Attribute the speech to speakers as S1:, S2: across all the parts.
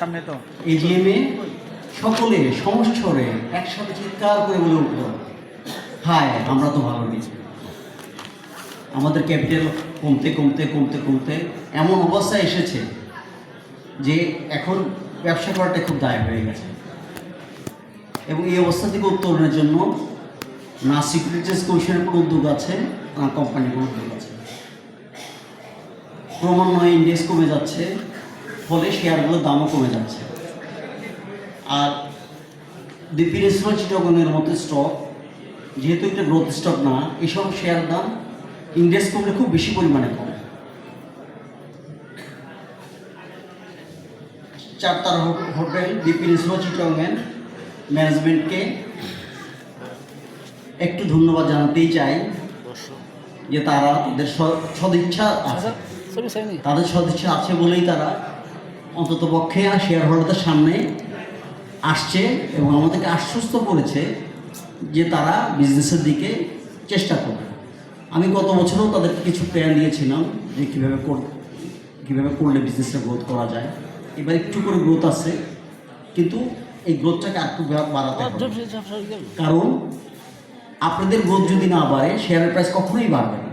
S1: সামনে তো।
S2: সকলে একসাথে চিৎকার করে বলে উঠল, হায়, আমরা তো ভালো আমাদের ক্যাপিটাল কমতে কমতে কমতে কমতে এমন অবস্থায় এসেছে যে এখন ব্যবসা করাটা খুব দায় হয়ে গেছে। এবং এই অবস্থা থেকে উত্তরণের জন্য না সিকিউরিটিজ কমিশনের কোনো উদ্যোগ আছে, না কোম্পানির কোনো উদ্যোগ আছে। ক্রমান্বয়ে ইন্ডেক্স কমে যাচ্ছে। ফলে শেয়ারগুলোর দামও কমে যাচ্ছে। আর ডিপিরেশনাল চিটগনের মতো স্টক যেহেতু এটা গ্রোথ স্টক না এসব শেয়ার দাম ইন্ডেক্স কমলে খুব বেশি পরিমাণে কমে। চার তারা হো- হোটেল ডিপিরেশনাল চিটগেন ম্যানেজমেন্টকে একটু ধন্যবাদ জানাতেই চাই যে তারা তাদের সদিচ্ছা আছে। তাদের সদিচ্ছা আছে বলেই তারা অন্তত পক্ষে শেয়ার হোল্ডারদের সামনে আসছে এবং আমাদেরকে আশ্বস্ত করেছে যে তারা বিজনেসের দিকে চেষ্টা করবে। আমি গত বছরও তাদেরকে কিছু প্ল্যান দিয়েছিলাম যে কীভাবে কর কীভাবে করলে বিজনেসটা গ্রোথ করা যায়। এবার একটু করে গ্রোথ আছে কিন্তু এই গ্রোথটাকে আর একটু বাড়াতে হবে। কারণ আপনাদের গ্রোথ যদি না বাড়ে শেয়ারের প্রাইস কখনোই বাড়বে না।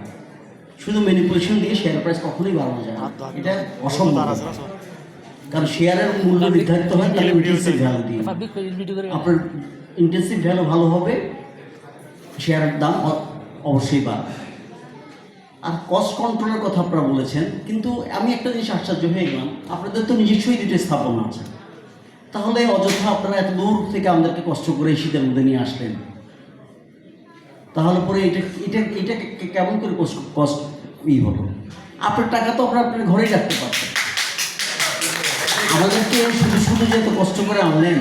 S2: শুধু ম্যানিপুলেশন দিয়ে শেয়ার প্রাইস কখনোই বাড়ানো যায় না। এটা অসম্ভব। কারণ শেয়ারের মূল্য নির্ধারিত হয় তাহলে ইন্টেন্সিভ ভ্যালু দিয়ে আপনার ইন্টেন্সিভ ভ্যালু ভালো হবে শেয়ারের দাম অবশ্যই বাড়বে। আর কস্ট কন্ট্রোলের কথা আপনারা বলেছেন কিন্তু আমি একটা জিনিস আশ্চর্য হয়ে গেলাম আপনাদের তো নিজস্বই দুটো স্থাপনা আছে। তাহলে অযথা আপনারা এত দূর থেকে আমাদেরকে কষ্ট করে এই শীতের মধ্যে নিয়ে আসলেন। তাহলে পরে এটা এটা এটা কেমন করে কষ্ট কষ্ট ই হলো? আপনার টাকা তো আপনার আপনার ঘরেই রাখতে পারতেন। আমাদেরকে শুধু শুধু যে এত কষ্ট করে আনলেন,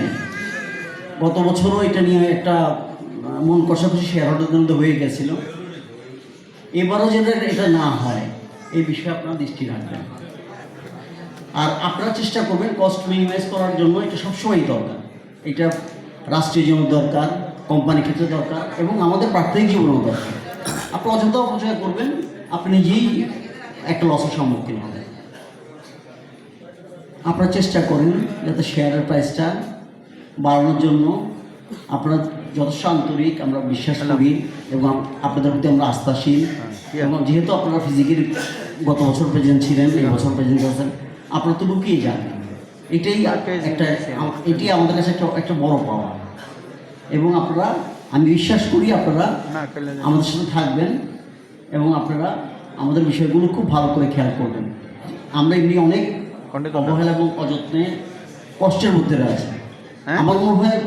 S2: গত বছরও এটা নিয়ে একটা মন কষাকষি শেয়ার হোল্ডারদের মধ্যে হয়ে গেছিল। এবারও যেন এটা না হয়, এই বিষয়ে আপনারা দৃষ্টি রাখবেন। আর আপনারা চেষ্টা করবেন কস্ট মিনিমাইজ করার জন্য, এটা সবসময়ই দরকার। এটা রাষ্ট্রীয় জীবন দরকার কোম্পানি ক্ষেত্রে দরকার, এবং আমাদের প্রাত্যহিক জীবনেও দরকার। আপনি অযথা অপচয় করবেন, আপনি নিজেই একটা লসের সম্মুখীন হবেন। আপনারা চেষ্টা করেন যাতে শেয়ারের প্রাইসটা বাড়ানোর জন্য। আপনারা যথেষ্ট আন্তরিক আমরা বিশ্বাস করি এবং আপনাদের প্রতি আমরা আস্থাশীল। এবং যেহেতু আপনারা ফিজিক্যালি গত বছর প্রেজেন্ট ছিলেন এই বছর প্রেজেন্ট আছেন আপনারা তো লুকিয়ে যান এটাই একটা এটাই আমাদের কাছে একটা একটা বড় পাওয়া। এবং আপনারা আমি বিশ্বাস করি আপনারা আমাদের সাথে থাকবেন এবং আপনারা আমাদের বিষয়গুলো খুব ভালো করে খেয়াল করবেন। আমরা এমনি অনেক অবহেলা এবং অযত্নে কষ্টের মধ্যে রয়েছে।
S1: হ্যাঁ?
S2: আমার মনে হয়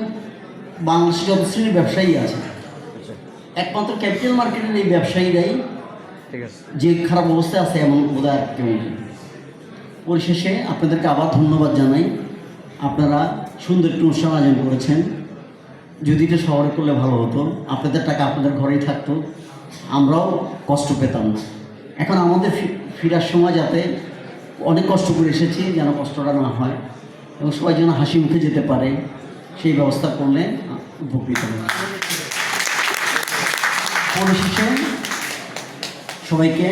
S2: বাংলাদেশে যত শ্রেণির ব্যবসায়ী আছে। একমাত্র ক্যাপিটাল মার্কেটের এই ব্যবসায়ীরাই
S1: ঠিক আছে।
S2: যে খারাপ অবস্থায় আছে এমন বোধ আর কেউ নেই। পরিশেষে আপনাদেরকে আবার ধন্যবাদ জানাই। আপনারা সুন্দর একটি অনুষ্ঠান আয়োজন করেছেন। যদি এটা শহরে করলে ভালো হতো। আপনাদের টাকা আপনাদের ঘরেই থাকতো। আমরাও কষ্ট পেতাম না। এখন আমাদের ফেরার সময় যাতে অনেক কষ্ট করে এসেছি যেন কষ্টটা না হয় এবং সবাই যেন হাসি মুখে যেতে পারে, সেই ব্যবস্থা করলে উপকৃত হবে। পরিশেষে সবাইকে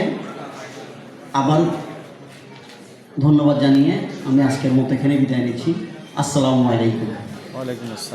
S2: আবার ধন্যবাদ জানিয়ে আমি আজকের মতো এখানে বিদায় নিচ্ছি। আসসালামু আলাইকুম।
S1: ওয়ালাইকুম আসসালাম।